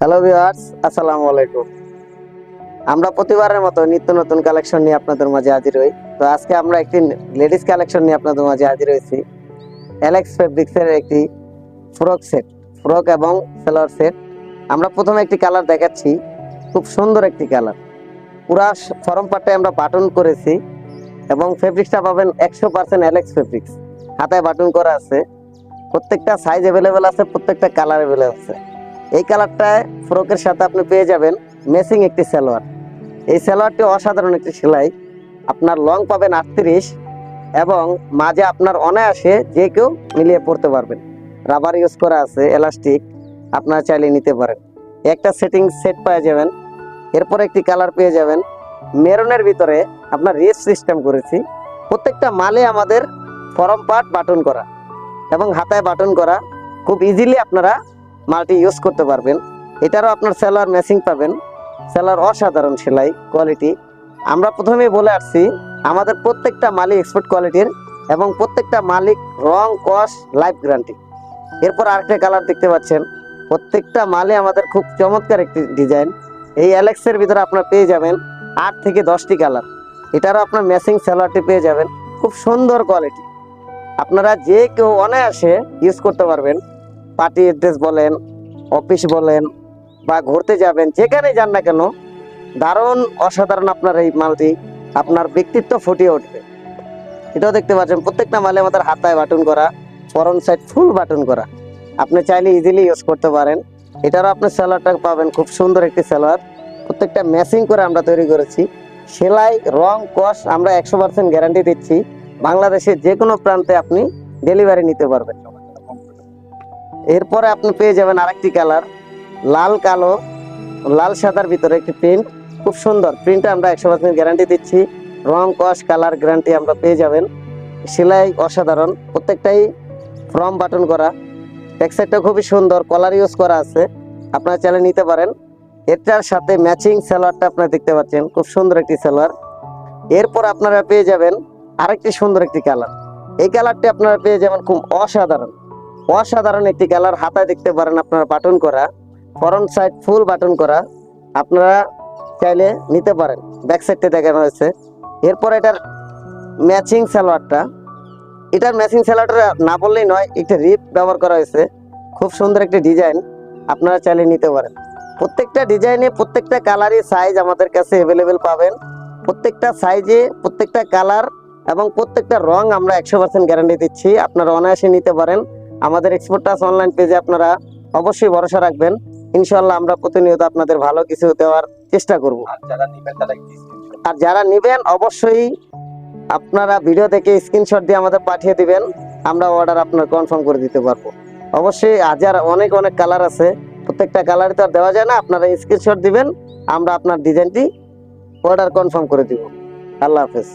Hello viewers আসসালামু আলাইকুম। আমরা প্রতিবারের মতো নিত্য নতুন কালেকশন নিয়ে আপনাদের মাঝে হাজির হই। তো আজকে আমরা একটি লেডিস কালেকশন নিয়ে আপনাদের মাঝে হাজির হয়েছি। অ্যালেক্স ফেব্রিক্সের একটি ফ্রক সেট ফ্রক এবং সেলোয়ার সেট আমরা প্রথমে একটি কালার দেখাচ্ছি, খুব সুন্দর একটি কালার পুরা ফরম পার্টে আমরা বাটন করেছি এবং ফেব্রিক্সটা পাবেন একশো পার্সেন্ট অ্যালেক্স ফেব্রিক্স হাতায় বাটন করা আছে। প্রত্যেকটা সাইজ অ্যাভেলেবেল আছে, প্রত্যেকটা কালার অ্যাভেলেবেল আছে। এই কালারটায় ফ্রকের সাথে আপনি পেয়ে যাবেন মেসিং একটি সালোয়ার। এই সালোয়ারটি অসাধারণ একটি সেলাই। আপনার লং পাবেন আটত্রিশ এবং মাঝে আপনার অনায়াসে যে কেউ মিলিয়ে পড়তে পারবেন। রাবার ইউজ করা আছে এলাস্টিক আপনারা চাইলে নিতে পারেন। একটা সেটিং সেট পেয়ে যাবেন। এরপর একটি কালার পেয়ে যাবেন। মেরুনের ভিতরে আপনার রেস সিস্টেম করেছি। প্রত্যেকটা মালে আমাদের ফরম পার্ট বাটন করা এবং হাতায় বাটন করা। খুব ইজিলি আপনারা মালটি ইউজ করতে পারবেন। এটারও আপনার সেলার ম্যাচিং পাবেন। সেলার অসাধারণ সেলাই কোয়ালিটি আমরা প্রথমে বলে আসছি, আমাদের প্রত্যেকটা মালিক এক্সপোর্ট কোয়ালিটির এবং প্রত্যেকটা মালিক রং কস লাইফ গ্যারান্টি এরপর আরেকটা কালার দেখতে পাচ্ছেন। প্রত্যেকটা মালে আমাদের খুব চমৎকার একটি ডিজাইন এই অ্যালেক্সের ভিতরে আপনার পেয়ে যাবেন আট থেকে দশটি কালার এটারও আপনার ম্যাচিং সেলারটি পেয়ে যাবেন। খুব সুন্দর কোয়ালিটি আপনারা যে কেউ অনায়াসে ইউজ করতে পারবেন। পার্টি অ্যাড্রেস বলেন, অফিস বলেন বা ঘুরতে যাবেন, যেখানে যান না কেন, দারুণ অসাধারণ আপনার এই মালটি, আপনার ব্যক্তিত্ব ফুটিয়ে উঠবে। এটাও দেখতে পাচ্ছেন, প্রত্যেকটা মালে আমাদের হাতায় বাটন করা ফরন সাইড ফুল বাটন করা। আপনি চাইলে ইজিলি ইউজ করতে পারেন। এটারও আপনি স্যালোয়ারটা পাবেন, খুব সুন্দর একটি স্যালোয়ার প্রত্যেকটা ম্যাচিং করে আমরা তৈরি করেছি। সেলাই, রং, কস আমরা একশো পার্সেন্ট গ্যারান্টি দিচ্ছি। বাংলাদেশের যে কোনো প্রান্তে আপনি ডেলিভারি নিতে পারবেন। এরপরে আপনি পেয়ে যাবেন আরেকটি কালার, লাল কালো, লাল সাদার ভিতরে একটি প্রিন্ট, খুব সুন্দর। প্রিন্টটা আমরা একশো পার্সেন্ট গ্যারান্টি দিচ্ছি। রং, কস, কালার গ্যারান্টি আমরা পেয়ে যাবেন। সেলাই অসাধারণ। প্রত্যেকটাই ফ্রম বাটন করা। টেক্সাইটটা খুবই সুন্দর। কলার ইউজ করা আছে। আপনারা চাইলে নিতে পারেন। এটার সাথে ম্যাচিং সালোয়ারটা আপনারা দেখতে পাচ্ছেন। খুব সুন্দর একটি সালোয়ার। এরপর আপনারা পেয়ে যাবেন আরেকটি সুন্দর একটি কালার। এই কালারটি আপনারা পেয়ে যাবেন খুব অসাধারণ। অসাধারণ একটি কালার হাতায় দেখতে পারেন আপনারা বাটন করা ফরন্ট সাইড ফুল বাটন করা, আপনারা চাইলে নিতে পারেন ব্যাক সাইডটা দেখানো হয়েছে। এরপর এটার ম্যাচিং সালোয়ারটা। এটার ম্যাচিং সালোয়ারটা না বললেই নয়, একটা রিপ ব্যবহার করা হয়েছে। খুব সুন্দর একটি ডিজাইন আপনারা চাইলে নিতে পারেন। প্রত্যেকটা ডিজাইনে প্রত্যেকটা কালারই সাইজ আমাদের কাছে অ্যাভেলেবেল পাবেন। প্রত্যেকটা সাইজে প্রত্যেকটা কালার এবং প্রত্যেকটা রং আমরা একশো পার্সেন্ট গ্যারান্টি দিচ্ছি। আপনারা অনায়াসে নিতে পারেন। আমাদের এক্সপোর্ট টাচ অনলাইন পেজে আপনারা অবশ্যই ভরসা রাখবেন। ইনশাল্লাহ আমরা প্রতিনিয়ত আপনাদের ভালো কিছু দেওয়ার চেষ্টা করব। আর যারা নিবেন অবশ্যই আপনারা ভিডিও থেকে স্ক্রিনশট দিয়ে আমাদের পাঠিয়ে দিবেন। আমরা অর্ডার আপনার কনফার্ম করে দিতে পারব। অবশ্যই হাজার অনেক অনেক কালার আছে। প্রত্যেকটা কালারই তো আর দেওয়া যায় না। আপনারা স্ক্রিনশট দিবেন আমরা আপনার ডিজাইনটি অর্ডার কনফার্ম করে দিব। আল্লাহ হাফেজ।